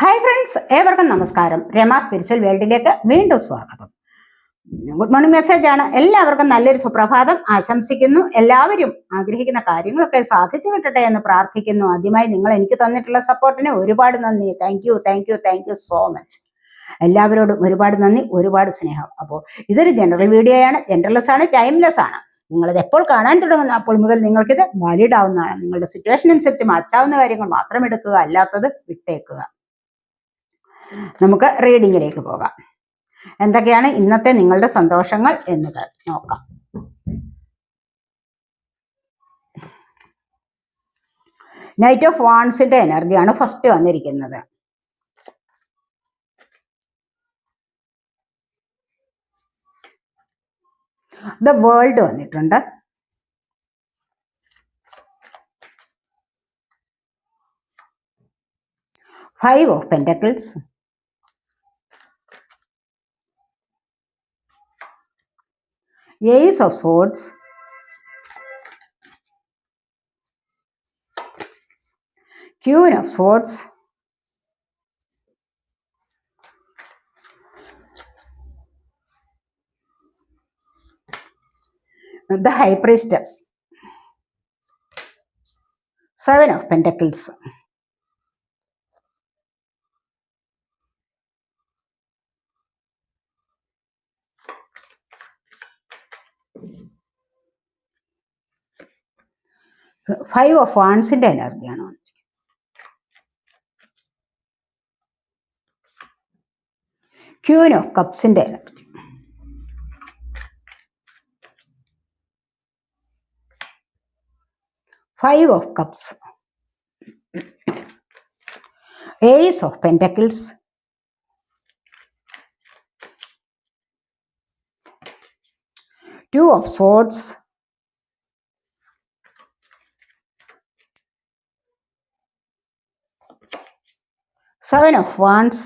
Hi friends ഏവർക്കും നമസ്കാരം. Rama spiritual വേൾഡിലേക്ക് വീണ്ടും സ്വാഗതം. ഗുഡ് മോർണിംഗ് മെസ്സേജ് ആണ്. എല്ലാവർക്കും നല്ലൊരു സുപ്രഭാതം. ആശംസിക്കുന്നു. എല്ലാവരും ആഗ്രഹിക്കുന്ന കാര്യങ്ങളൊക്കെ സാധിച്ചു കിട്ടട്ടെ എന്ന് പ്രാർത്ഥിക്കുന്നു. ആദ്യമായി നിങ്ങൾ എനിക്ക് തന്നിട്ടുള്ള സപ്പോർട്ടിന് ഒരുപാട് നന്ദി. Thank you thank you thank you so much എല്ലാവരോടും ഒരുപാട് നന്ദി ഒരുപാട് സ്നേഹം. അപ്പോൾ ഇതൊരു ജനറൽ വീഡിയോ ആണ്. ജനറൽലെസ് ആണ് ടൈംലെസ് ആണ്. നിങ്ങളിത് എപ്പോൾ കാണാൻ തുടങ്ങുന്ന അപ്പോൾ മുതൽ നിങ്ങൾക്കിത് വാലിഡ് ആവുന്നതാണ്. നിങ്ങളുടെ സിറ്റുവേഷൻ അനുസരിച്ച് മാറ്റാവുന്ന കാര്യങ്ങൾ മാത്രം എടുക്കുക അല്ലാത്തത് വിട്ടേക്കുക. നമുക്ക് റീഡിങ്ങിലേക്ക് പോകാം. എന്തൊക്കെയാണ് ഇന്നത്തെ നിങ്ങളുടെ സന്തോഷങ്ങൾ എന്നത് നോക്കാം. നൈറ്റ് ഓഫ് വാൺസിന്റെ എനർജിയാണ് ഫസ്റ്റ് വന്നിരിക്കുന്നത്. ദ വേൾഡ് വന്നിട്ടുണ്ട്. Five of pentacles Ace of Swords, Queen of Swords, the High Priestess, Seven of Pentacles, five of വാൺസിന്റെ എനർജിയാണ് വന്നിരിക്കുന്നത്. Queen of കപ്സിന്റെ energy five of cups ace of pentacles two of swords seven of wands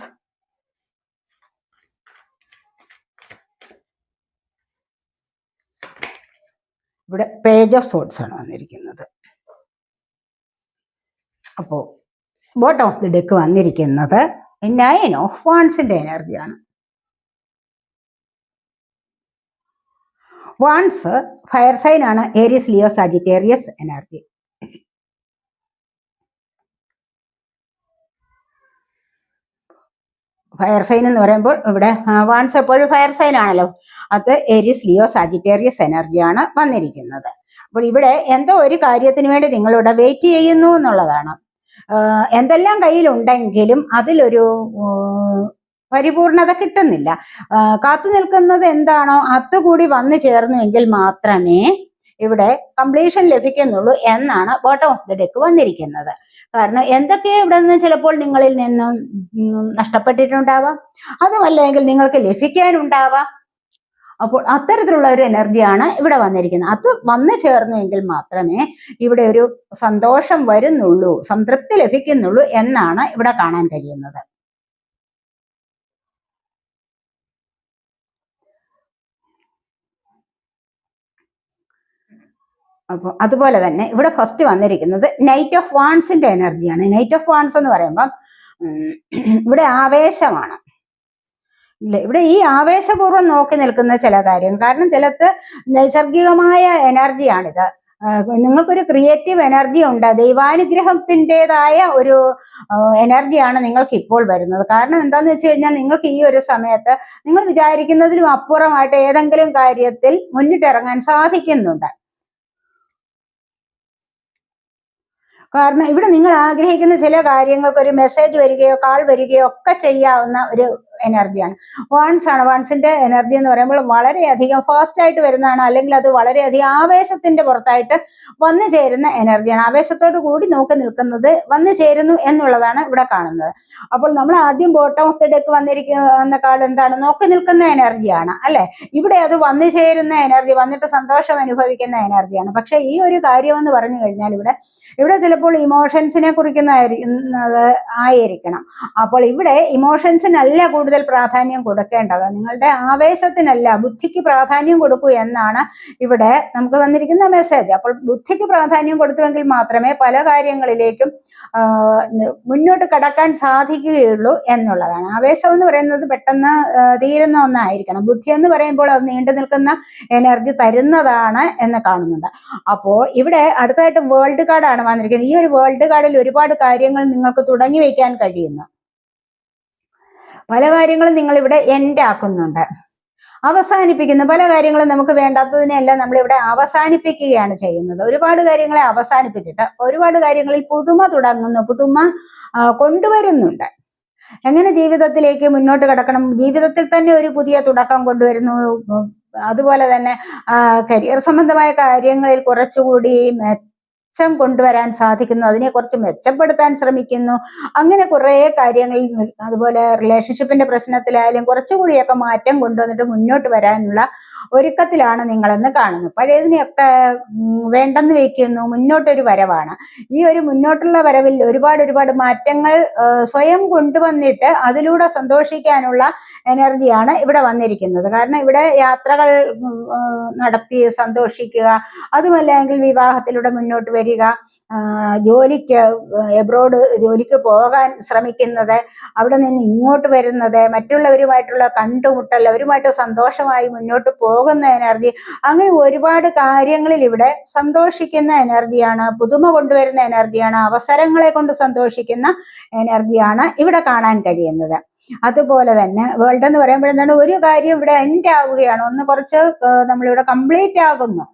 ഇവിടെ page of swords ആണ് വന്നിരിക്കുന്നത്. അപ്പോൾ bottom of the deck വന്നിരിക്കുന്നത് nine of വാൺസിന്റെ എനർജിയാണ് wands fire sign ആണ് Aries Leo Sagittarius energy fire sign എന്ന് പറയുമ്പോൾ ഇവിടെ വാൻസ് എപ്പോഴും ഫയർ സൈൻ ആണല്ലോ. അത് എരിസ് ലിയോ സാജിറ്റേറിയസ് എനർജിയാണ് വന്നിരിക്കുന്നത്. അപ്പോൾ ഇവിടെ എന്തോ ഒരു കാര്യത്തിന് വേണ്ടി നിങ്ങളിവിടെ വെയിറ്റ് ചെയ്യുന്നു എന്നുള്ളതാണ്. എന്തെല്ലാം കയ്യിലുണ്ടെങ്കിലും അതിലൊരു പരിപൂർണത കിട്ടുന്നില്ല. കാത്തു നിൽക്കുന്നത് എന്താണോ അത് കൂടി വന്നു ചേർന്നുവെങ്കിൽ മാത്രമേ ഇവിടെ കംപ്ലീഷൻ ലഭിക്കുന്നുള്ളൂ എന്നാണ് ബോട്ടം ഓഫ് ദി ഡെക്ക് വന്നിരിക്കുന്നത്. കാരണം എന്തൊക്കെ ഇവിടെ നിന്ന് ചിലപ്പോൾ നിങ്ങളിൽ നിന്നും നഷ്ടപ്പെട്ടിട്ടുണ്ടാവാം. അതുമല്ലെങ്കിൽ നിങ്ങൾക്ക് ലഭിക്കാനുണ്ടാവാം. അപ്പോൾ അത്തരത്തിലുള്ള ഒരു എനർജിയാണ് ഇവിടെ വന്നിരിക്കുന്നത്. അത് വന്നു ചേർന്നുവെങ്കിൽ മാത്രമേ ഇവിടെ ഒരു സന്തോഷം വരുന്നുള്ളൂ സംതൃപ്തി ലഭിക്കുന്നുള്ളൂ എന്നാണ് ഇവിടെ കാണാൻ കഴിയുന്നത്. അപ്പോൾ അതുപോലെ തന്നെ ഇവിടെ ഫസ്റ്റ് വന്നിരിക്കുന്നത് നൈറ്റ് ഓഫ് വാൺസിന്റെ എനർജിയാണ് നൈറ്റ് ഓഫ് വാൺസ് എന്ന് പറയുമ്പം ഇവിടെ ആവേശമാണ്. ഇവിടെ ഈ ആവേശപൂർവം നോക്കി നിൽക്കുന്ന ചില കാര്യം കാരണം ചിലത്ത് നൈസർഗികമായ എനർജിയാണിത് നിങ്ങൾക്കൊരു ക്രിയേറ്റീവ് എനർജി ഉണ്ട്. ദൈവാനുഗ്രഹത്തിന്റെതായ ഒരു എനർജിയാണ് നിങ്ങൾക്ക് ഇപ്പോൾ വരുന്നത്. കാരണം എന്താന്ന് വെച്ച് കഴിഞ്ഞാൽ നിങ്ങൾക്ക് ഈ ഒരു സമയത്ത് നിങ്ങൾ വിചാരിക്കുന്നതിലും അപ്പുറമായിട്ട് ഏതെങ്കിലും കാര്യത്തിൽ മുന്നിട്ടിറങ്ങാൻ സാധിക്കുന്നുണ്ട്. കാരണം ഇവിടെ നിങ്ങൾ ആഗ്രഹിക്കുന്ന ചില കാര്യങ്ങൾക്ക് ഒരു മെസ്സേജ് വരികയോ കാൾ വരികയോ ഒക്കെ ചെയ്യാവുന്ന ഒരു എനർജിയാണ്. വാൺസ് ആണ് വാൺസിന്റെ എനർജി എന്ന് പറയുമ്പോൾ വളരെയധികം ഫാസ്റ്റ് ആയിട്ട് വരുന്നതാണ് അല്ലെങ്കിൽ അത് വളരെയധികം ആവേശത്തിന്റെ പുറത്തായിട്ട് വന്നു ചേരുന്ന എനർജിയാണ്. ആവേശത്തോട് കൂടി നോക്കി നിൽക്കുന്നത് വന്നു ചേരുന്നു എന്നുള്ളതാണ് ഇവിടെ കാണുന്നത്. അപ്പോൾ നമ്മൾ ആദ്യം ബോട്ടം ഓഫ് ദി ഡെക്ക് വന്നിരിക്കുന്ന കാർഡ് എന്താണ്? നോക്കി നിൽക്കുന്ന എനർജിയാണ് അല്ലെ? ഇവിടെ അത് വന്നു ചേരുന്ന എനർജി വന്നിട്ട് സന്തോഷം അനുഭവിക്കുന്ന എനർജിയാണ്. പക്ഷെ ഈ ഒരു കാര്യം എന്ന് പറഞ്ഞു കഴിഞ്ഞാൽ ഇവിടെ ഇവിടെ ചിലപ്പോൾ ഇമോഷൻസിനെ കുറിക്കുന്ന ആയിരിക്കണം. അപ്പോൾ ഇവിടെ ഇമോഷൻസിനല്ല കൂടുതൽ കൂടുതൽ പ്രാധാന്യം കൊടുക്കേണ്ടത്. നിങ്ങളുടെ ആവേശത്തിനല്ല ബുദ്ധിക്ക് പ്രാധാന്യം കൊടുക്കൂ എന്നാണ് ഇവിടെ നമുക്ക് വന്നിരിക്കുന്ന മെസ്സേജ് അപ്പോൾ ബുദ്ധിക്ക് പ്രാധാന്യം കൊടുത്തുവെങ്കിൽ മാത്രമേ പല കാര്യങ്ങളിലേക്കും മുന്നോട്ട് കടക്കാൻ സാധിക്കുകയുള്ളൂ എന്നുള്ളതാണ്. ആവേശം എന്ന് പറയുന്നത് പെട്ടെന്ന് തീരുന്ന ഒന്നായിരിക്കണം. ബുദ്ധി എന്ന് പറയുമ്പോൾ അത് നീണ്ടു നിൽക്കുന്ന എനർജി തരുന്നതാണ് എന്ന് കാണുന്നുണ്ട്. അപ്പോൾ ഇവിടെ അടുത്തതായിട്ട് വേൾഡ് കാർഡാണ് വന്നിരിക്കുന്നത്. ഈ ഒരു വേൾഡ് കാർഡിൽ ഒരുപാട് കാര്യങ്ങൾ നിങ്ങൾക്ക് തുടങ്ങി വയ്ക്കാൻ കഴിയുന്നു. പല കാര്യങ്ങളും നിങ്ങൾ ഇവിടെ എൻഡ് ആക്കുന്നുണ്ട് അവസാനിപ്പിക്കുന്ന പല കാര്യങ്ങളും നമുക്ക് വേണ്ടാത്തതിനെല്ലാം നമ്മൾ ഇവിടെ അവസാനിപ്പിക്കുകയാണ് ചെയ്യുന്നത്. ഒരുപാട് കാര്യങ്ങളെ അവസാനിപ്പിച്ചിട്ട് ഒരുപാട് കാര്യങ്ങളിൽ പുതുമ തുടങ്ങുന്നു പുതുമ കൊണ്ടുവരുന്നുണ്ട്. എങ്ങനെ ജീവിതത്തിലേക്ക് മുന്നോട്ട് കിടക്കണം? ജീവിതത്തിൽ തന്നെ ഒരു പുതിയ തുടക്കം കൊണ്ടുവരുന്നു. അതുപോലെ തന്നെ കരിയർ സംബന്ധമായ കാര്യങ്ങളിൽ കുറച്ചുകൂടി മെച്ചം കൊണ്ടുവരാൻ സാധിക്കുന്നു. അതിനെ കുറച്ച് മെച്ചപ്പെടുത്താൻ ശ്രമിക്കുന്നു. അങ്ങനെ കുറേ കാര്യങ്ങൾ അതുപോലെ റിലേഷൻഷിപ്പിന്റെ പ്രശ്നത്തിലായാലും കുറച്ചുകൂടിയൊക്കെ മാറ്റം കൊണ്ടുവന്നിട്ട് മുന്നോട്ട് വരാനുള്ള ഒരുക്കത്തിലാണ് നിങ്ങളെന്ന് കാണുന്നു. പഴയതിനെയൊക്കെ വേണ്ടെന്ന് വയ്ക്കുന്നു മുന്നോട്ടൊരു വരവാണ്. ഈ ഒരു മുന്നോട്ടുള്ള വരവിൽ ഒരുപാട് ഒരുപാട് മാറ്റങ്ങൾ സ്വയം കൊണ്ടുവന്നിട്ട് അതിലൂടെ സന്തോഷിക്കാനുള്ള എനർജിയാണ് ഇവിടെ വന്നിരിക്കുന്നത്. കാരണം ഇവിടെ യാത്രകൾ നടത്തി സന്തോഷിക്കുക അതുമല്ലെങ്കിൽ വിവാഹത്തിലൂടെ മുന്നോട്ട് വരിക ജോലിക്ക് എബ്രോഡ് ജോലിക്ക് പോകാൻ ശ്രമിക്കുന്നത് അവിടെ നിന്ന് ഇങ്ങോട്ട് വരുന്നത് മറ്റുള്ളവരുമായിട്ടുള്ള കണ്ടുമുട്ടൽ അവരുമായിട്ട് സന്തോഷമായി മുന്നോട്ട് പോകുന്ന എനർജി അങ്ങനെ ഒരുപാട് കാര്യങ്ങളിൽ ഇവിടെ സന്തോഷിക്കുന്ന എനർജിയാണ് പുതുമ കൊണ്ടുവരുന്ന എനർജിയാണ് അവസരങ്ങളെ കൊണ്ട് സന്തോഷിക്കുന്ന എനർജിയാണ് ഇവിടെ കാണാൻ കഴിയുന്നത്. അതുപോലെ തന്നെ വേൾഡ് എന്ന് പറയുമ്പോൾ എന്താണ്? ഒരു കാര്യം ഇവിടെ എൻഡ് ആവുകയാണ്. ഒന്ന് കുറച്ച് നമ്മളിവിടെ കംപ്ലീറ്റ് ആകുന്നു.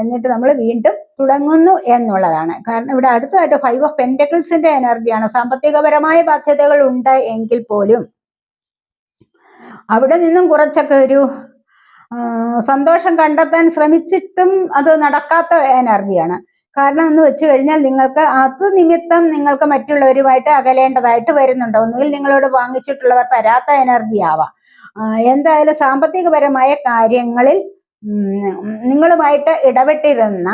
എന്നിട്ട് നമ്മൾ വീണ്ടും തുടങ്ങുന്നു എന്നുള്ളതാണ്. കാരണം ഇവിടെ അടുത്തതായിട്ട് ഫൈവ് ഓഫ് പെന്റക്കിൾസിന്റെ എനർജിയാണ് സാമ്പത്തികപരമായ ബാധ്യതകൾ ഉണ്ട് എങ്കിൽ പോലും. അവിടെ നിന്നും കുറച്ചൊക്കെ ഒരു സന്തോഷം കണ്ടെത്താൻ ശ്രമിച്ചിട്ടും അത് നടക്കാത്ത എനർജിയാണ് കാരണം എന്ന് വെച്ച് കഴിഞ്ഞാൽ നിങ്ങൾക്ക് അത് നിമിത്തം നിങ്ങൾക്ക് മറ്റുള്ളവരുമായിട്ട് അകലേണ്ടതായിട്ട് വരുന്നുണ്ട്. ഒന്നുകിൽ നിങ്ങളോട് വാങ്ങിച്ചിട്ടുള്ളവർ തരാത്ത എനർജി ആവാം. എന്തായാലും സാമ്പത്തികപരമായ കാര്യങ്ങളിൽ നിങ്ങളുമായിട്ട് ഇടപെട്ടിരുന്ന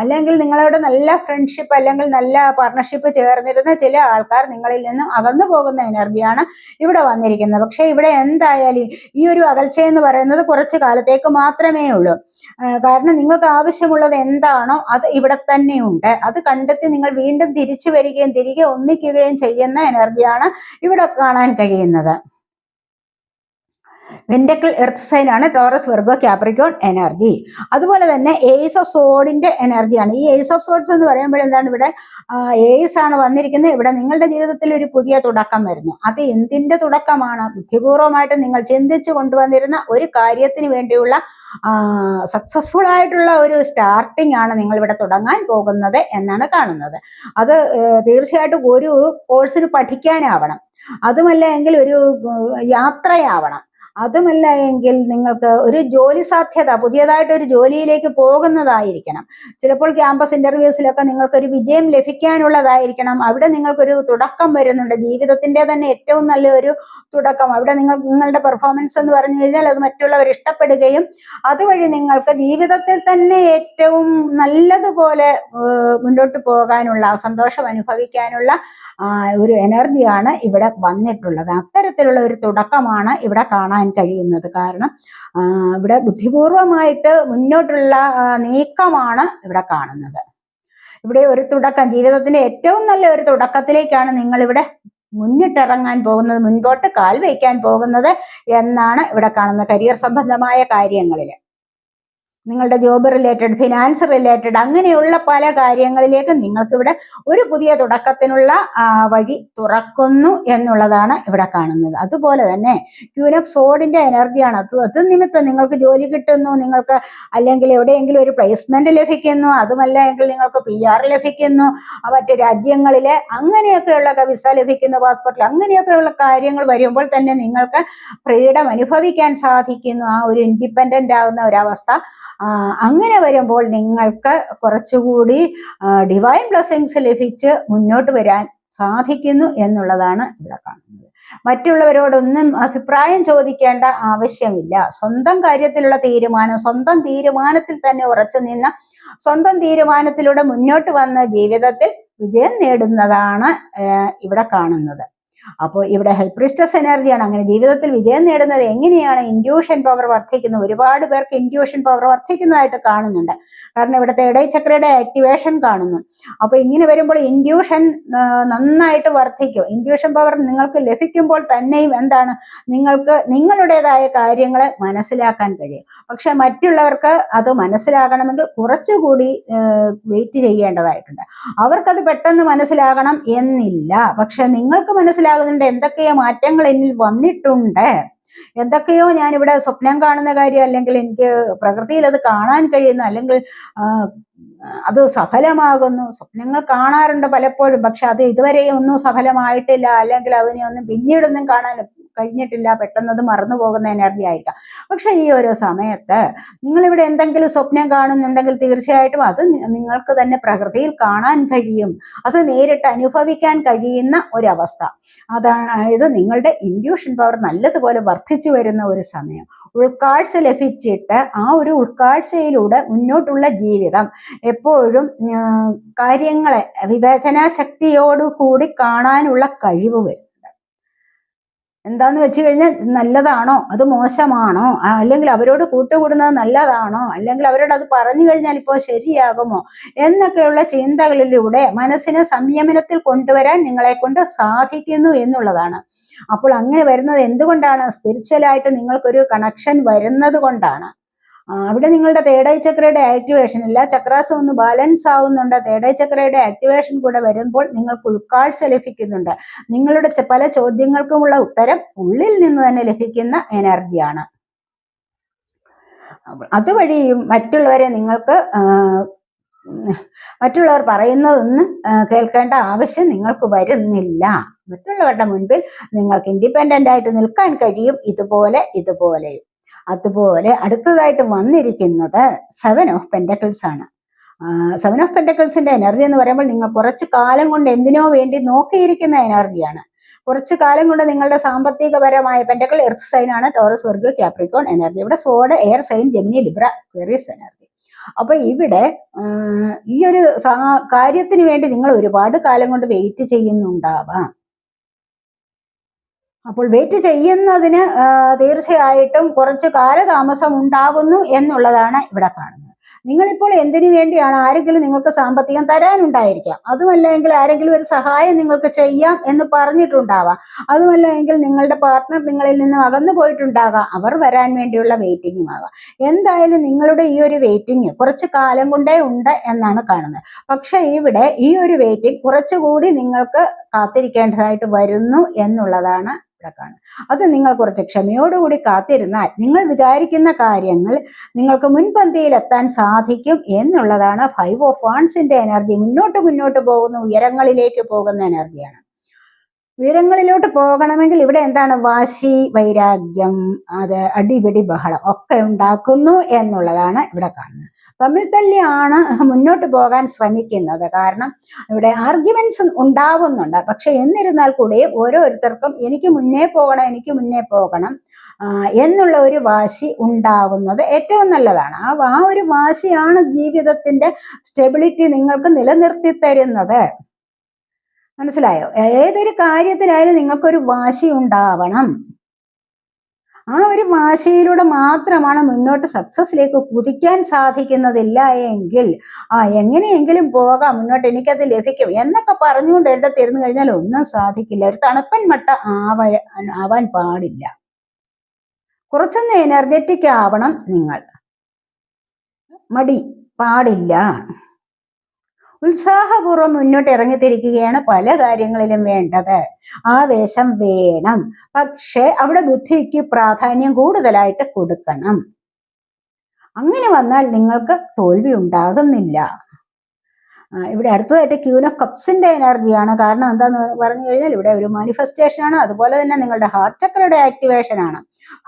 അല്ലെങ്കിൽ നിങ്ങളോട് നല്ല ഫ്രണ്ട്ഷിപ്പ് അല്ലെങ്കിൽ നല്ല പാർട്ണർഷിപ്പ് ചേർന്നിരുന്ന ചില ആൾക്കാർ നിങ്ങളിൽ നിന്നും അകന്നു പോകുന്ന എനർജിയാണ് ഇവിടെ വന്നിരിക്കുന്നത്. പക്ഷേ ഇവിടെ എന്തായാലും ഈ ഒരു അകൽച്ച എന്ന് പറയുന്നത് കുറച്ച് കാലത്തേക്ക് മാത്രമേ ഉള്ളൂ. കാരണം നിങ്ങൾക്ക് ആവശ്യമുള്ളത് എന്താണോ അത് ഇവിടെ തന്നെ ഉണ്ട്. അത് കണ്ടെത്തി നിങ്ങൾ വീണ്ടും തിരിച്ചു വരികയും തിരികെ ഒന്നിക്കുകയും ചെയ്യുന്ന എനർജിയാണ് ഇവിടെ കാണാൻ കഴിയുന്നത്. വെൻഡക്കിൾ എർത്ത് സൈൻ ആണ് ടോറസ് വെർഗോ ക്യാപ്രിക്കോൺ എനർജി. അതുപോലെ തന്നെ ഏസ് ഓഫ് സോഡിന്റെ എനർജിയാണ്. ഈ ഏസ് ഓഫ് സോഡ്സ് എന്ന് പറയുമ്പോൾ എന്താണ് ഇവിടെ? ഏസ് ആണ് വന്നിരിക്കുന്നത്. ഇവിടെ നിങ്ങളുടെ ജീവിതത്തിൽ ഒരു പുതിയ തുടക്കം വരുന്നു. അത് എന്തിന്റെ തുടക്കമാണ്? ബുദ്ധിപൂർവമായിട്ട് നിങ്ങൾ ചിന്തിച്ചു കൊണ്ടുവന്നിരുന്ന ഒരു കാര്യത്തിന് വേണ്ടിയുള്ള സക്സസ്ഫുൾ ആയിട്ടുള്ള ഒരു സ്റ്റാർട്ടിംഗ് ആണ് നിങ്ങൾ ഇവിടെ തുടങ്ങാൻ പോകുന്നത് എന്നാണ് കാണുന്നത്. അത് തീർച്ചയായിട്ടും ഒരു കോഴ്സിന് പഠിക്കാനാവണം. അതുമല്ല എങ്കിൽ ഒരു യാത്രയാവണം. അതുമല്ല എങ്കിൽ നിങ്ങൾക്ക് ഒരു ജോലി സാധ്യത പുതിയതായിട്ട് ഒരു ജോലിയിലേക്ക് പോകുന്നതായിരിക്കണം. ചിലപ്പോൾ ക്യാമ്പസ് ഇന്റർവ്യൂസിലൊക്കെ നിങ്ങൾക്കൊരു വിജയം ലഭിക്കാനുള്ളതായിരിക്കണം. അവിടെ നിങ്ങൾക്കൊരു തുടക്കം വരുന്നുണ്ട്. ജീവിതത്തിന്റെ തന്നെ ഏറ്റവും നല്ലൊരു തുടക്കം. അവിടെ നിങ്ങൾ നിങ്ങളുടെ പെർഫോമൻസ് എന്ന് പറഞ്ഞു കഴിഞ്ഞാൽ അത് മറ്റുള്ളവർ ഇഷ്ടപ്പെടുകയും അതുവഴി നിങ്ങൾക്ക് ജീവിതത്തിൽ തന്നെ ഏറ്റവും നല്ലതുപോലെ മുന്നോട്ട് പോകാനുള്ള സന്തോഷം അനുഭവിക്കാനുള്ള ഒരു എനർജിയാണ് ഇവിടെ വന്നിട്ടുള്ളത്. അത്തരത്തിലുള്ള ഒരു തുടക്കമാണ് ഇവിടെ കാണാൻ കഴിയുന്നത്. കാരണം ഇവിടെ ബുദ്ധിപൂർവമായിട്ട് മുന്നോട്ടുള്ള നീക്കമാണ് ഇവിടെ കാണുന്നത്. ഇവിടെ ഒരു തുടക്കം ജീവിതത്തിന്റെ ഏറ്റവും നല്ല ഒരു തുടക്കത്തിലേക്കാണ് നിങ്ങൾ ഇവിടെ മുന്നിട്ടിറങ്ങാൻ പോകുന്നത് മുൻപോട്ട് കാൽ വയ്ക്കാൻ പോകുന്നത് എന്നാണ് ഇവിടെ കാണുന്നത് കരിയർ സംബന്ധമായ കാര്യങ്ങളിൽ നിങ്ങളുടെ ജോബ് റിലേറ്റഡ് ഫിനാൻസ് റിലേറ്റഡ് അങ്ങനെയുള്ള പല കാര്യങ്ങളിലേക്ക് നിങ്ങൾക്ക് ഇവിടെ ഒരു പുതിയ തുടക്കത്തിനുള്ള വഴി തുറക്കുന്നു എന്നുള്ളതാണ് ഇവിടെ കാണുന്നത്. അതുപോലെ തന്നെ ക്യൂൻ സോഡിന്റെ എനർജിയാണ് അത് അത് നിമിത്തം നിങ്ങൾക്ക് ജോലി കിട്ടുന്നു നിങ്ങൾക്ക് അല്ലെങ്കിൽ എവിടെയെങ്കിലും ഒരു പ്ലേസ്മെന്റ് ലഭിക്കുന്നു അതുമല്ല എങ്കിൽ നിങ്ങൾക്ക് പി ആർ ലഭിക്കുന്നു മറ്റ് രാജ്യങ്ങളിലെ അങ്ങനെയൊക്കെയുള്ള വിസ ലഭിക്കുന്നു പാസ്പോർട്ടിൽ അങ്ങനെയൊക്കെയുള്ള കാര്യങ്ങൾ വരുമ്പോൾ തന്നെ നിങ്ങൾക്ക് ഫ്രീഡം അനുഭവിക്കാൻ സാധിക്കുന്നു. ആ ഒരു ഇൻഡിപെൻഡന്റ് ആകുന്ന ഒരവസ്ഥ അങ്ങനെ വരുമ്പോൾ നിങ്ങൾക്ക് കുറച്ചുകൂടി ഡിവൈൻ ബ്ലെസ്സിങ്സ് ലഭിച്ച് മുന്നോട്ട് വരാൻ സാധിക്കുന്നു എന്നുള്ളതാണ് ഇവിടെ കാണുന്നത്. മറ്റുള്ളവരോടൊന്നും അഭിപ്രായം ചോദിക്കേണ്ട ആവശ്യമില്ല. സ്വന്തം കാര്യത്തിലുള്ള തീരുമാനം സ്വന്തം തീരുമാനത്തിൽ തന്നെ ഉറച്ചു നിന്ന സ്വന്തം തീരുമാനത്തിലൂടെ മുന്നോട്ട് വന്ന ജീവിതത്തിൽ വിജയം നേടുന്നതാണ് ഇവിടെ കാണുന്നത്. അപ്പോൾ ഇവിടെ ഹെൽപ്രിസ്റ്റസ് എനർജിയാണ് അങ്ങനെ ജീവിതത്തിൽ വിജയം നേടുന്നത് എങ്ങനെയാണ് ഇൻഡ്യൂഷൻ പവർ വർദ്ധിക്കുന്നത്? ഒരുപാട് പേർക്ക് ഇൻഡ്യൂഷൻ പവർ വർദ്ധിക്കുന്നതായിട്ട് കാണുന്നുണ്ട്. കാരണം ഇവിടുത്തെ ഇടയചക്രയുടെ ആക്ടിവേഷൻ കാണുന്നു. അപ്പോൾ ഇങ്ങനെ വരുമ്പോൾ ഇൻഡ്യൂഷൻ നന്നായിട്ട് വർദ്ധിക്കും. ഇൻഡ്യൂഷൻ പവർ നിങ്ങൾക്ക് ലഭിക്കുമ്പോൾ തന്നെയും എന്താണ്? നിങ്ങൾക്ക് നിങ്ങളുടേതായ കാര്യങ്ങളെ മനസ്സിലാക്കാൻ കഴിയും. പക്ഷെ മറ്റുള്ളവർക്ക് അത് മനസ്സിലാകണമെങ്കിൽ കുറച്ചുകൂടി വെയിറ്റ് ചെയ്യേണ്ടതായിട്ടുണ്ട്. അവർക്കത് പെട്ടെന്ന് മനസ്സിലാകണം എന്നില്ല. പക്ഷെ നിങ്ങൾക്ക് മനസ്സിലാകുന്നുണ്ട്. എന്തൊക്കെയോ മാറ്റങ്ങൾ എന്നിൽ വന്നിട്ടുണ്ട്. എന്തൊക്കെയോ ഞാനിവിടെ സ്വപ്നം കാണുന്ന കാര്യം അല്ലെങ്കിൽ എനിക്ക് പ്രകൃതിയിൽ അത് കാണാൻ കഴിയുന്നു അല്ലെങ്കിൽ അത് സഫലമാകുന്നു. സ്വപ്നങ്ങൾ കാണാറുണ്ട് പലപ്പോഴും. പക്ഷെ അത് ഇതുവരെ ഒന്നും സഫലമായിട്ടില്ല. അല്ലെങ്കിൽ അതിനെ ഒന്നും പിന്നീടൊന്നും കാണാൻ കഴിഞ്ഞിട്ടില്ല പെട്ടെന്ന് അത് മറന്നു പോകുന്ന എനർജി ആയിരിക്കാം. പക്ഷെ ഈ ഒരു സമയത്ത് നിങ്ങളിവിടെ എന്തെങ്കിലും സ്വപ്നം കാണുന്നുണ്ടെങ്കിൽ തീർച്ചയായിട്ടും അത് നിങ്ങൾക്ക് തന്നെ പ്രകൃതിയിൽ കാണാൻ കഴിയും. അത് നേരിട്ട് അനുഭവിക്കാൻ കഴിയുന്ന ഒരവസ്ഥ. അതാണ് ഇത് നിങ്ങളുടെ ഇൻഡ്യൂഷൻ പവർ നല്ലതുപോലെ വർദ്ധിച്ചു വരുന്ന ഒരു സമയം. ഉൾക്കാഴ്ച ലഭിച്ചിട്ട് ആ ഒരു ഉൾക്കാഴ്ചയിലൂടെ മുന്നോട്ടുള്ള ജീവിതം എപ്പോഴും കാര്യങ്ങളെ വിവേചനാശക്തിയോടുകൂടി കാണാനുള്ള കഴിവ് വരും. എന്താന്ന് വെച്ച് കഴിഞ്ഞാൽ നല്ലതാണോ? അത് മോശമാണോ? അല്ലെങ്കിൽ അവരോട് കൂട്ടുകൂടുന്നത് നല്ലതാണോ? അല്ലെങ്കിൽ അവരോട് അത് പറഞ്ഞു കഴിഞ്ഞാൽ ഇപ്പോൾ ശരിയാകുമോ? എന്നൊക്കെയുള്ള ചിന്തകളിലൂടെ മനസ്സിനെ സംയമനത്തിൽ കൊണ്ടുവരാൻ നിങ്ങളെ കൊണ്ട് സാധിക്കുന്നു എന്നുള്ളതാണ്. അപ്പോൾ അങ്ങനെ വരുന്നത് എന്തുകൊണ്ടാണ്? സ്പിരിച്വലായിട്ട് നിങ്ങൾക്കൊരു കണക്ഷൻ വരുന്നത് കൊണ്ടാണ്. അവിടെ നിങ്ങളുടെ തേടൈ ചക്രയുടെ ആക്ടിവേഷൻ ഇല്ല. ചക്രാസം ഒന്ന് ബാലൻസ് ആവുന്നുണ്ട്. തേടൈ ചക്രയുടെ ആക്ടിവേഷൻ കൂടെ വരുമ്പോൾ നിങ്ങൾക്ക് ഉൾക്കാഴ്ച ലഭിക്കുന്നുണ്ട്. നിങ്ങളുടെ പല ചോദ്യങ്ങൾക്കുമുള്ള ഉത്തരം ഉള്ളിൽ നിന്ന് തന്നെ ലഭിക്കുന്ന എനർജിയാണ് അതുവഴി മറ്റുള്ളവരെ നിങ്ങൾക്ക് മറ്റുള്ളവർ പറയുന്നതൊന്നും കേൾക്കേണ്ട ആവശ്യം നിങ്ങൾക്ക് വരുന്നില്ല. മറ്റുള്ളവരുടെ മുൻപിൽ നിങ്ങൾക്ക് ഇൻഡിപെൻഡന്റ് ആയിട്ട് നിൽക്കാൻ കഴിയും. ഇതുപോലെ ഇതുപോലെയും. അതുപോലെ അടുത്തതായിട്ട് വന്നിരിക്കുന്നത് സെവൻ ഓഫ് പെന്റക്കിൾസ് ആണ്. സെവൻ ഓഫ് പെന്റക്കിൾസിന്റെ എനർജി എന്ന് പറയുമ്പോൾ നിങ്ങൾ കുറച്ച് കാലം കൊണ്ട് എന്തിനോ വേണ്ടി നോക്കിയിരിക്കുന്ന എനർജിയാണ് കുറച്ച് കാലം കൊണ്ട് നിങ്ങളുടെ സാമ്പത്തികപരമായ പെന്റക്കിൾ എർത്ത് സൈൻ ആണ്. ടോറസ് വർഗ് ക്യാപ്രിക്കോൺ എനർജി ഇവിടെ sword air sign Gemini Libra Aquarius energy അപ്പൊ ഇവിടെ ഈ ഒരു കാര്യത്തിന് വേണ്ടി നിങ്ങൾ ഒരുപാട് കാലം കൊണ്ട് വെയിറ്റ് ചെയ്യുന്നുണ്ടാവാം. അപ്പോൾ വെയിറ്റ് ചെയ്യുന്നതിന് തീർച്ചയായിട്ടും കുറച്ച് കാലതാമസം ഉണ്ടാകുന്നു എന്നുള്ളതാണ് ഇവിടെ കാണുന്നത്. നിങ്ങളിപ്പോൾ എന്തിനു വേണ്ടിയാണ് ആരെങ്കിലും നിങ്ങൾക്ക് സാമ്പത്തികം തരാനുണ്ടായിരിക്കാം? അതുമല്ല എങ്കിൽ ആരെങ്കിലും ഒരു സഹായം നിങ്ങൾക്ക് ചെയ്യാം എന്ന് പറഞ്ഞിട്ടുണ്ടാവാം. അതുമല്ല എങ്കിൽ നിങ്ങളുടെ പാർട്ട്ണർ നിങ്ങളിൽ നിന്ന് അകന്നു പോയിട്ടുണ്ടാകാം. അവർ വരാൻ വേണ്ടിയുള്ള വെയിറ്റിംഗും ആകാം. എന്തായാലും നിങ്ങളുടെ ഈ ഒരു വെയിറ്റിംഗ് കുറച്ച് കാലം കൊണ്ടേ ഉണ്ട് എന്നാണ് കാണുന്നത്. പക്ഷെ ഇവിടെ ഈ ഒരു വെയിറ്റിംഗ് കുറച്ചുകൂടി നിങ്ങൾക്ക് കാത്തിരിക്കേണ്ടതായിട്ട് വരുന്നു എന്നുള്ളതാണ് ഇവിടെ അത് നിങ്ങൾ കുറച്ച് ക്ഷമയോടുകൂടി കാത്തിരുന്നാൽ നിങ്ങൾ വിചാരിക്കുന്ന കാര്യങ്ങൾ നിങ്ങൾക്ക് മുൻപന്തിയിൽ എത്താൻ സാധിക്കും എന്നുള്ളതാണ് ഫൈവ് ഓഫ് വാൺസിന്റെ എനർജി മുന്നോട്ട് മുന്നോട്ട് പോകുന്ന ഉയരങ്ങളിലേക്ക് പോകുന്ന എനർജിയാണ് ഉയരങ്ങളിലോട്ട് പോകണമെങ്കിൽ ഇവിടെ എന്താണ്? വാശി വൈരാഗ്യം അത് അടിപിടി ബഹളം ഒക്കെ ഉണ്ടാക്കുന്നു എന്നുള്ളതാണ് ഇവിടെ കാണുന്നത്. തമ്മിൽ തന്നെയാണ് മുന്നോട്ട് പോകാൻ ശ്രമിക്കുന്നത്. കാരണം ഇവിടെ ആർഗ്യുമെന്റ്സ് ഉണ്ടാവുന്നുണ്ട്. പക്ഷെ എന്നിരുന്നാൽ കൂടി ഓരോരുത്തർക്കും എനിക്ക് മുന്നേ പോകണം എനിക്ക് മുന്നേ പോകണം എന്നുള്ള ഒരു വാശി ഉണ്ടാവുന്നത് ഏറ്റവും നല്ലതാണ്. ആ ആ ഒരു വാശിയാണ് ജീവിതത്തിന്റെ സ്റ്റെബിലിറ്റി നിങ്ങൾക്ക് നിലനിർത്തി തരുന്നത്. മനസ്സിലായോ? ഏതൊരു കാര്യത്തിലായാലും നിങ്ങൾക്കൊരു വാശി ഉണ്ടാവണം. ആ ഒരു വാശിയിലൂടെ മാത്രമാണ് മുന്നോട്ട് സക്സസിലേക്ക് കുതിക്കാൻ സാധിക്കുന്നതില്ല എങ്കിൽ ആ എങ്ങനെയെങ്കിലും പോകാം മുന്നോട്ട് എനിക്കത് ലഭിക്കും എന്നൊക്കെ പറഞ്ഞുകൊണ്ട് എവിടെ തരുന്നു കഴിഞ്ഞാൽ ഒന്നും സാധിക്കില്ല. ഒരു തണുപ്പൻ മട്ട ആവ ആവാൻ പാടില്ല. കുറച്ചൊന്ന് എനർജറ്റിക് ആവണം നിങ്ങൾ. മടി പാടില്ല. ഉത്സാഹപൂർവം മുന്നോട്ട് ഇറങ്ങിത്തിരിക്കുകയാണ് പല കാര്യങ്ങളിലും വേണ്ടത്. ആവേശം വേണം. പക്ഷേ അവിടെ ബുദ്ധിക്ക് പ്രാധാന്യം കൂടുതലായിട്ട് കൊടുക്കണം. അങ്ങനെ വന്നാൽ നിങ്ങൾക്ക് തോൽവി ഉണ്ടാകുന്നില്ല. ഇവിടെ അടുത്തതായിട്ട് ക്യൂൻ ഓഫ് കപ്സിന്റെ എനർജിയാണ്. കാരണം എന്താന്ന് പറഞ്ഞു കഴിഞ്ഞാൽ ഇവിടെ ഒരു മാനിഫെസ്റ്റേഷൻ ആണ് അതുപോലെ തന്നെ നിങ്ങളുടെ ഹാർട്ട് ചക്രയുടെ ആക്ടിവേഷൻ ആണ്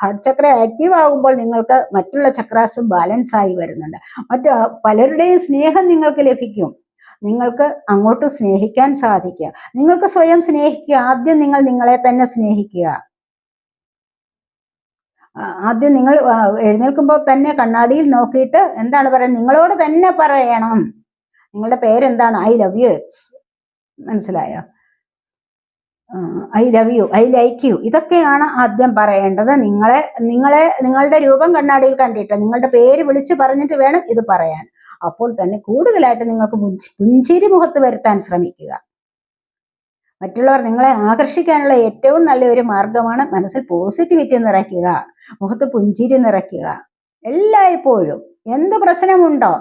ഹാർട്ട് ചക്ര ആക്റ്റീവ് ആകുമ്പോൾ നിങ്ങൾക്ക് മറ്റുള്ള ചക്രാസും ബാലൻസ് ആയി വരുന്നുണ്ട്. മറ്റു പലരുടെയും സ്നേഹം നിങ്ങൾക്ക് ലഭിക്കും. നിങ്ങൾക്ക് അങ്ങോട്ട് സ്നേഹിക്കാൻ സാധിക്കുക. നിങ്ങൾക്ക് സ്വയം സ്നേഹിക്കുക. ആദ്യം നിങ്ങൾ നിങ്ങളെ തന്നെ സ്നേഹിക്കുക. ആദ്യം നിങ്ങൾ എഴുന്നേൽക്കുമ്പോൾ തന്നെ കണ്ണാടിയിൽ നോക്കിയിട്ട് എന്താണ് പറയുന്നത്? നിങ്ങളോട് തന്നെ പറയണം. നിങ്ങളുടെ പേരെന്താണ്? I love you. മനസ്സിലായോ? I love you I like you. ഇതൊക്കെയാണ് ആദ്യം പറയേണ്ടത്. നിങ്ങളെ നിങ്ങളെ നിങ്ങളുടെ രൂപം കണ്ണാടിയിൽ കണ്ടിട്ട് നിങ്ങളുടെ പേര് വിളിച്ച് പറഞ്ഞിട്ട് വേണം ഇത് പറയാൻ. അപ്പോൾ തന്നെ കൂടുതലായിട്ട് നിങ്ങൾക്ക് പുഞ്ചിരി മുഖത്ത് വരുത്താൻ ശ്രമിക്കുക. മറ്റുള്ളവർ നിങ്ങളെ ആകർഷിക്കാനുള്ള ഏറ്റവും നല്ല ഒരു മാർഗമാണ് മനസ്സിൽ പോസിറ്റിവിറ്റി നിറയ്ക്കുക മുഖത്ത് പുഞ്ചിരി നിറയ്ക്കുക. എല്ലായ്പ്പോഴും എന്ത് പ്രശ്നമുണ്ടോ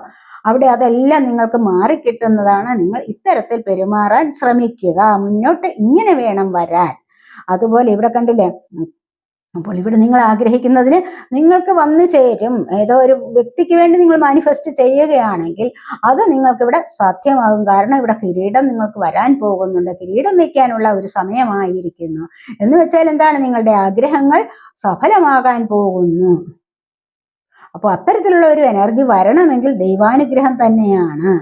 അവിടെ അതെല്ലാം നിങ്ങൾക്ക് മാറിക്കിട്ടുന്നതാണ് നിങ്ങൾ ഇത്തരത്തിൽ പെരുമാറാൻ ശ്രമിക്കുക. മുന്നോട്ട് ഇങ്ങനെ വേണം വരാൻ. അതുപോലെ ഇവിടെ കണ്ടില്ലേ? അപ്പോൾ ഇവിടെ നിങ്ങൾ ആഗ്രഹിക്കുന്നതിന് നിങ്ങൾക്ക് വന്നു ചേരും. ഏതോ ഒരു വ്യക്തിക്ക് വേണ്ടി നിങ്ങൾ മാനിഫെസ്റ്റ് ചെയ്യുകയാണെങ്കിൽ അത് നിങ്ങൾക്ക് ഇവിടെ സാധ്യമാകും. കാരണം ഇവിടെ കിരീടം നിങ്ങൾക്ക് വരാൻ പോകുന്നുണ്ട്. കിരീടം വയ്ക്കാനുള്ള ഒരു സമയമായിരിക്കുന്നു. എന്ന് വെച്ചാൽ എന്താണ്? നിങ്ങളുടെ ആഗ്രഹങ്ങൾ സഫലമാകാൻ പോകുന്നു. അപ്പോൾ അത്തരത്തിലുള്ള ഒരു എനർജി വരണമെങ്കിൽ ദൈവാനുഗ്രഹം തന്നെയാണ്.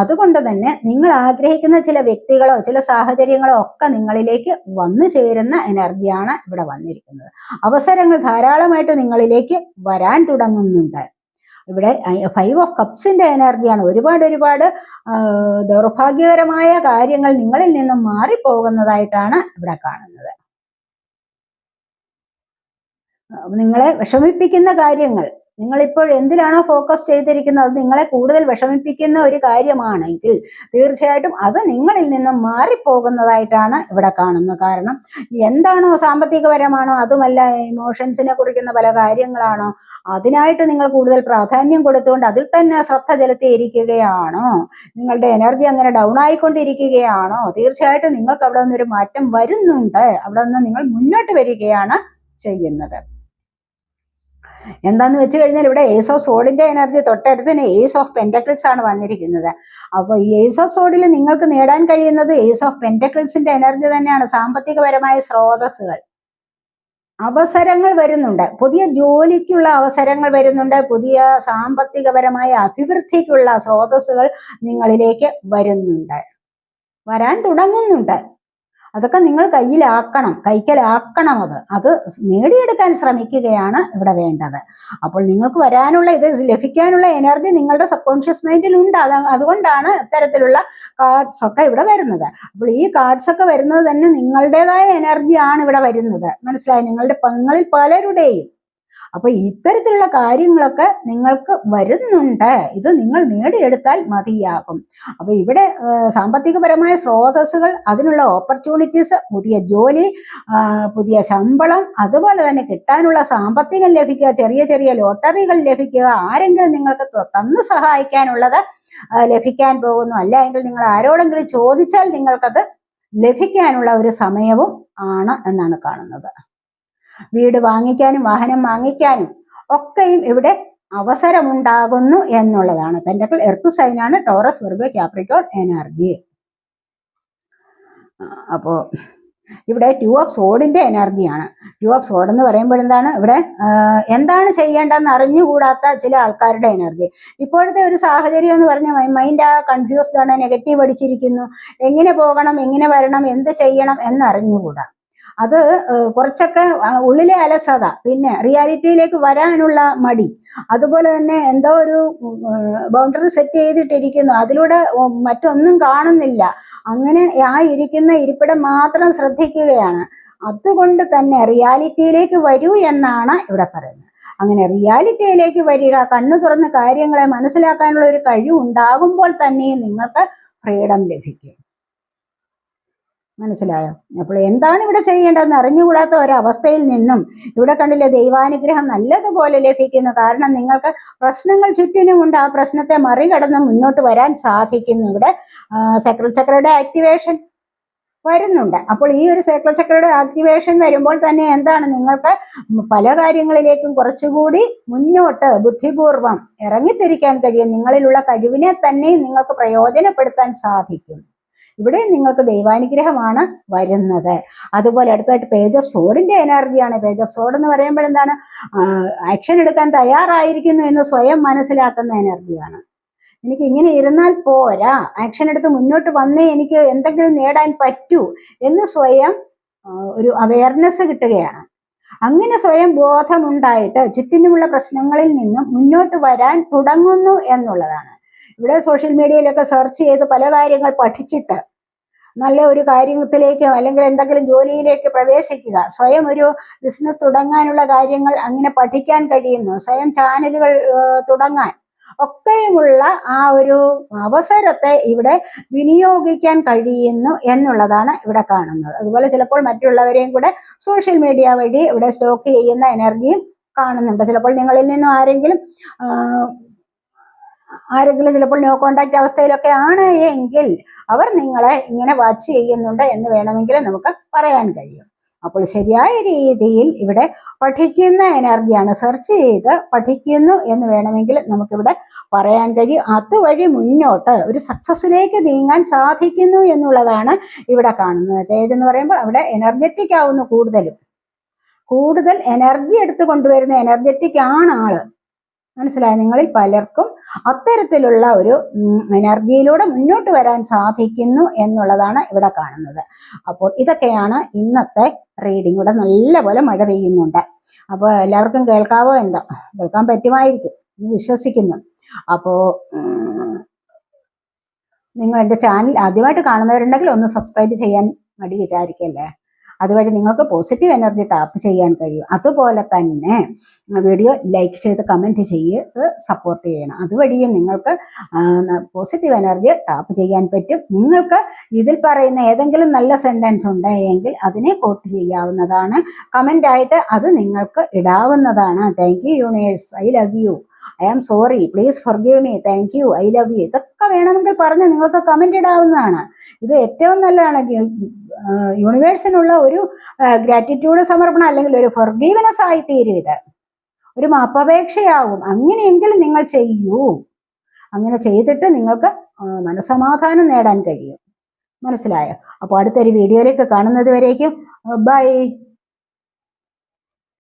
അതുകൊണ്ട് തന്നെ നിങ്ങൾ ആഗ്രഹിക്കുന്ന ചില വ്യക്തികളോ ചില സാഹചര്യങ്ങളോ ഒക്കെ നിങ്ങളിലേക്ക് വന്നു ചേരുന്ന എനർജിയാണ് ഇവിടെ വന്നിരിക്കുന്നത്. അവസരങ്ങൾ ധാരാളമായിട്ട് നിങ്ങളിലേക്ക് വരാൻ തുടങ്ങുന്നുണ്ട്. ഇവിടെ ഫൈവ് ഓഫ് കപ്സിന്റെ എനർജിയാണ്. ഒരുപാട് ഒരുപാട് ദൗർഭാഗ്യകരമായ കാര്യങ്ങൾ നിങ്ങളിൽ നിന്നും മാറിപ്പോകുന്നതായിട്ടാണ് ഇവിടെ കാണുന്നത്. നിങ്ങളെ വിഷമിപ്പിക്കുന്ന കാര്യങ്ങൾ നിങ്ങൾ ഇപ്പോൾ എന്തിലാണോ ഫോക്കസ് ചെയ്തിരിക്കുന്നത്? നിങ്ങളെ കൂടുതൽ വിഷമിപ്പിക്കുന്ന ഒരു കാര്യമാണെങ്കിൽ തീർച്ചയായിട്ടും അത് നിങ്ങളിൽ നിന്നും മാറിപ്പോകുന്നതായിട്ടാണ് ഇവിടെ കാണുന്നത്. കാരണം എന്താണോ സാമ്പത്തികപരമാണോ അതുമല്ല ഇമോഷൻസിനെ കുറിക്കുന്ന പല കാര്യങ്ങളാണോ അതിനായിട്ട് നിങ്ങൾ കൂടുതൽ പ്രാധാന്യം കൊടുത്തുകൊണ്ട് അതിൽ തന്നെ ശ്രദ്ധ ചെലുത്തിയിരിക്കുകയാണോ? നിങ്ങളുടെ എനർജി അങ്ങനെ ഡൗൺ ആയിക്കൊണ്ടിരിക്കുകയാണോ? തീർച്ചയായിട്ടും നിങ്ങൾക്ക് അവിടെ നിന്നൊരു മാറ്റം വരുന്നുണ്ട്. അവിടെ നിന്ന് നിങ്ങൾ മുന്നോട്ട് വരികയാണ് ചെയ്യുന്നത്. എന്താന്ന് വെച്ച് കഴിഞ്ഞാൽ ഇവിടെ ഏസ് ഓഫ് സോഡിന്റെ എനർജി തൊട്ടടുത്ത് തന്നെ ഏസ് ഓഫ് പെന്റക്കിൾസ് ആണ് വന്നിരിക്കുന്നത്. അപ്പോൾ ഈ ഏസ് ഓഫ് സോഡിൽ നിങ്ങൾക്ക് നേടാൻ കഴിയുന്നത് ഏസ് ഓഫ് പെന്റക്കിൾസിന്റെ എനർജി തന്നെയാണ്. സാമ്പത്തികപരമായ സ്രോതസ്സുകൾ. അവസരങ്ങൾ വരുന്നുണ്ട്. പുതിയ ജോലിക്കുള്ള അവസരങ്ങൾ വരുന്നുണ്ട്. പുതിയ സാമ്പത്തികപരമായ അഭിവൃദ്ധിക്കുള്ള സ്രോതസ്സുകൾ നിങ്ങളിലേക്ക് വരുന്നുണ്ട്. വരാൻ തുടങ്ങുന്നുണ്ട്. അതൊക്കെ നിങ്ങൾ കയ്യിലാക്കണം കൈക്കലാക്കണം അത്. അത് നേടിയെടുക്കാൻ ശ്രമിക്കുകയാണ് ഇവിടെ വേണ്ടത്. അപ്പോൾ നിങ്ങൾക്ക് വരാനുള്ള ഇത് ലഭിക്കാനുള്ള എനർജി നിങ്ങളുടെ സബ് കോൺഷ്യസ് മൈൻഡിൽ ഉണ്ട്. അത് അതുകൊണ്ടാണ് ഇത്തരത്തിലുള്ള കാർഡ്സ് ഒക്കെ ഇവിടെ വരുന്നത്. അപ്പോൾ ഈ കാർഡ്സ് ഒക്കെ വരുന്നത് തന്നെ നിങ്ങളുടേതായ എനർജിയാണ് ഇവിടെ വരുന്നത്. മനസ്സിലായി? നിങ്ങളുടെ നിങ്ങളിൽ പലരുടെയും അപ്പൊ ഇത്തരത്തിലുള്ള കാര്യങ്ങളൊക്കെ നിങ്ങൾക്ക് വരുന്നുണ്ട്. ഇത് നിങ്ങൾ നേടിയെടുത്താൽ മതിയാകും. അപ്പൊ ഇവിടെ സാമ്പത്തികപരമായ സ്രോതസ്സുകൾ അതിനുള്ള ഓപ്പർച്യൂണിറ്റീസ് പുതിയ ജോലി പുതിയ ശമ്പളം അതുപോലെ തന്നെ കിട്ടാനുള്ള സാമ്പത്തികം ലഭിക്കുക ചെറിയ ചെറിയ ലോട്ടറികൾ ലഭിക്കുക ആരെങ്കിലും നിങ്ങൾക്ക് തന്ന് സഹായിക്കാനുള്ളത് ലഭിക്കാൻ പോകുന്നു. അല്ല എങ്കിൽ നിങ്ങൾ ആരോടെങ്കിലും ചോദിച്ചാൽ നിങ്ങൾക്കത് ലഭിക്കാനുള്ള ഒരു സമയവും ആണ് എന്നാണ് കാണുന്നത്. വീട് വാങ്ങിക്കാനും വാഹനം വാങ്ങിക്കാനും ഒക്കെയും ഇവിടെ അവസരമുണ്ടാകുന്നു എന്നുള്ളതാണ്. പെൻഡക്കിൾ എർത്ത് സൈനാണ് ടോറസ് വെർബെ ക്യാപ്രിക്കോൺ എനർജി അപ്പോ ഇവിടെ ടു ഓഫ് സോഡിന്റെ എനർജിയാണ് ടു ഓഫ് സോഡ് എന്ന് പറയുമ്പോൾ എന്താണ്? ഇവിടെ എന്താണ് ചെയ്യേണ്ടതെന്ന് അറിഞ്ഞുകൂടാത്ത ചില ആൾക്കാരുടെ എനർജി ഇപ്പോഴത്തെ ഒരു സാഹചര്യം എന്ന് പറഞ്ഞാൽ മൈൻഡ് ആ കൺഫ്യൂസ്ഡ് ആണ് നെഗറ്റീവ് അടിച്ചിരിക്കുന്നു. എങ്ങനെ പോകണം എങ്ങനെ വരണം എന്ത് ചെയ്യണം എന്നറിഞ്ഞുകൂടാ. അത് കുറച്ചൊക്കെ ഉള്ളിലെ അലസത പിന്നെ റിയാലിറ്റിയിലേക്ക് വരാനുള്ള മടി. അതുപോലെ തന്നെ എന്തോ ഒരു ബൗണ്ടറി സെറ്റ് ചെയ്തിട്ടിരിക്കുന്നു. അതിലൂടെ മറ്റൊന്നും കാണുന്നില്ല. അങ്ങനെ ആ ഇരിക്കുന്ന ഇരിപ്പിടം മാത്രം ശ്രദ്ധിക്കുകയാണ്. അതുകൊണ്ട് തന്നെ റിയാലിറ്റിയിലേക്ക് വരൂ എന്നാണ് ഇവിടെ പറയുന്നത്. അങ്ങനെ റിയാലിറ്റിയിലേക്ക് വരിക കണ്ണു തുറന്ന് കാര്യങ്ങളെ മനസ്സിലാക്കാനുള്ള ഒരു കഴിവ് ഉണ്ടാകുമ്പോൾ തന്നെ നിങ്ങൾക്ക് ഫ്രീഡം ലഭിക്കും. മനസ്സിലായോ? അപ്പോൾ എന്താണ് ഇവിടെ ചെയ്യേണ്ടതെന്ന് അറിഞ്ഞുകൂടാത്ത ഒരവസ്ഥയിൽ നിന്നും ഇവിടെ കണ്ടില്ലേ ദൈവാനുഗ്രഹം നല്ലതുപോലെ ലഭിക്കുന്നു. കാരണം നിങ്ങൾക്ക് പ്രശ്നങ്ങൾ ചുറ്റിനുമുണ്ട് ആ പ്രശ്നത്തെ മറികടന്ന് മുന്നോട്ട് വരാൻ സാധിക്കുന്നു ഇവിടെ. സൈക്കിൾ ചക്രയുടെ ആക്ടിവേഷൻ വരുന്നുണ്ട്. അപ്പോൾ ഈ ഒരു സൈക്കിൾ ചക്രയുടെ ആക്ടിവേഷൻ വരുമ്പോൾ തന്നെ എന്താണ്? നിങ്ങൾക്ക് പല കാര്യങ്ങളിലേക്കും കുറച്ചുകൂടി മുന്നോട്ട് ബുദ്ധിപൂർവം ഇറങ്ങിത്തിരിക്കാൻ കഴിയും. നിങ്ങളിലുള്ള കഴിവിനെ തന്നെ നിങ്ങൾക്ക് പ്രയോജനപ്പെടുത്താൻ സാധിക്കും. ഇവിടെ നിങ്ങൾക്ക് ദൈവാനുഗ്രഹമാണ് വരുന്നത്. അതുപോലെ അടുത്തായിട്ട് പേജ് ഓഫ് സോഡിന്റെ എനർജിയാണ് പേജ് ഓഫ് സോഡ് എന്ന് പറയുമ്പോൾ എന്താണ്? ആക്ഷൻ എടുക്കാൻ തയ്യാറായിരിക്കുന്നു എന്ന് സ്വയം മനസ്സിലാക്കുന്ന എനർജിയാണ് എനിക്ക് ഇങ്ങനെ ഇരുന്നാൽ പോരാ. ആക്ഷൻ എടുത്ത് മുന്നോട്ട് വന്നേ എനിക്ക് എന്തെങ്കിലും നേടാൻ പറ്റൂ എന്ന് സ്വയം ഒരു അവയർനെസ് കിട്ടുകയാണ്. അങ്ങനെ സ്വയം ബോധമുണ്ടായിട്ട് ചുറ്റിനുമുള്ള പ്രശ്നങ്ങളിൽ നിന്നും മുന്നോട്ട് വരാൻ തുടങ്ങുന്നു എന്നുള്ളതാണ്. ഇവിടെ സോഷ്യൽ മീഡിയയിലൊക്കെ സെർച്ച് ചെയ്ത് പല കാര്യങ്ങൾ പഠിച്ചിട്ട് നല്ല ഒരു കാര്യത്തിലേക്ക് അല്ലെങ്കിൽ എന്തെങ്കിലും ജോലിയിലേക്ക് പ്രവേശിക്കുക. സ്വയം ഒരു ബിസിനസ് തുടങ്ങാനുള്ള കാര്യങ്ങൾ അങ്ങനെ പഠിക്കാൻ കഴിയുന്നു. സ്വയം ചാനലുകൾ തുടങ്ങാൻ ഒക്കെയുമുള്ള ആ ഒരു അവസരത്തെ ഇവിടെ വിനിയോഗിക്കാൻ കഴിയുന്നു എന്നുള്ളതാണ് ഇവിടെ കാണുന്നത്. അതുപോലെ ചിലപ്പോൾ മറ്റുള്ളവരെയും കൂടെ സോഷ്യൽ മീഡിയ വഴി ഇവിടെ സ്റ്റോക്ക് ചെയ്യുന്ന എനർജിയും കാണുന്നുണ്ട്. ചിലപ്പോൾ നിങ്ങളിൽ നിന്നും ആരെങ്കിലും ആരെങ്കിലും ചിലപ്പോൾ നോ കോണ്ടാക്ട് അവസ്ഥയിലൊക്കെ ആണ് എങ്കിൽ അവർ നിങ്ങളെ ഇങ്ങനെ വാച്ച് ചെയ്യുന്നുണ്ട് എന്ന് വേണമെങ്കിൽ നമുക്ക് പറയാൻ കഴിയും. അപ്പോൾ ശരിയായ രീതിയിൽ ഇവിടെ പഠിക്കുന്ന എനർജിയാണ് സെർച്ച് ചെയ്ത് പഠിക്കുന്നു എന്ന് വേണമെങ്കിൽ നമുക്കിവിടെ പറയാൻ കഴിയും. അതുവഴി മുന്നോട്ട് ഒരു സക്സസ്സിലേക്ക് നീങ്ങാൻ സാധിക്കുന്നു എന്നുള്ളതാണ് ഇവിടെ കാണുന്നത്. തേജ് എന്ന് പറയുമ്പോൾ അവിടെ എനർജറ്റിക് ആവുന്നു കൂടുതലും. കൂടുതൽ എനർജി എടുത്തു കൊണ്ടുവരുന്ന എനർജറ്റിക് ആണ് ആൾ. മനസ്സിലായി? നിങ്ങളിൽ പലർക്കും അത്തരത്തിലുള്ള ഒരു എനർജിയിലൂടെ മുന്നോട്ട് വരാൻ സാധിക്കുന്നു എന്നുള്ളതാണ് ഇവിടെ കാണുന്നത്. അപ്പോൾ ഇതൊക്കെയാണ് ഇന്നത്തെ റീഡിംഗ് ഇവിടെ നല്ലപോലെ മഴ പെയ്യുന്നുണ്ട്. അപ്പോൾ എല്ലാവർക്കും കേൾക്കാവോ എന്താ? കേൾക്കാൻ പറ്റുമായിരിക്കും. എന്ന് വിശ്വസിക്കുന്നു. അപ്പോൾ നിങ്ങൾ എന്റെ ചാനൽ ആദ്യമായിട്ട് കാണുന്നവരുണ്ടെങ്കിൽ ഒന്ന് സബ്സ്ക്രൈബ് ചെയ്യാൻ മടി വിചാരിക്കല്ലേ? അതുവഴി നിങ്ങൾക്ക് പോസിറ്റീവ് എനർജി ടാപ്പ് ചെയ്യാൻ കഴിയും. അതുപോലെ തന്നെ വീഡിയോ ലൈക്ക് ചെയ്ത് കമന്റ് ചെയ്ത് സപ്പോർട്ട് ചെയ്യണം. അതുവഴിയും നിങ്ങൾക്ക് പോസിറ്റീവ് എനർജി ടാപ്പ് ചെയ്യാൻ പറ്റും. നിങ്ങൾക്ക് ഇതിൽ പറയുന്ന ഏതെങ്കിലും നല്ല സെന്റൻസ് ഉണ്ടായെങ്കിൽ അതിനെ കോട്ട് ചെയ്യാവുന്നതാണ്. കമന്റായിട്ട് അത് നിങ്ങൾക്ക് ഇടാവുന്നതാണ്. Thank you universe I love you I am sorry please forgive me thank you I love you ഇതൊക്കെ വേണമെങ്കിൽ പറഞ്ഞ് നിങ്ങൾക്ക് കമന്റ് ഇടാവുന്നതാണ്. ഇത് ഏറ്റവും നല്ലതാണ്. യൂണിവേഴ്സിനുള്ള ഒരു ഗ്രാറ്റിറ്റ്യൂഡ് സമർപ്പണം അല്ലെങ്കിൽ ഒരു ഫർഗീവനസ് ആയി തീരും ഇത്. ഒരു മാപ്പപേക്ഷയാകും അങ്ങനെയെങ്കിലും നിങ്ങൾ ചെയ്യൂ. അങ്ങനെ ചെയ്തിട്ട് നിങ്ങൾക്ക് മനസമാധാനം നേടാൻ കഴിയും. മനസ്സിലായോ? അപ്പോൾ അടുത്തൊരു വീഡിയോയിലേക്ക് കാണുന്നത് വരേക്കും. ബൈ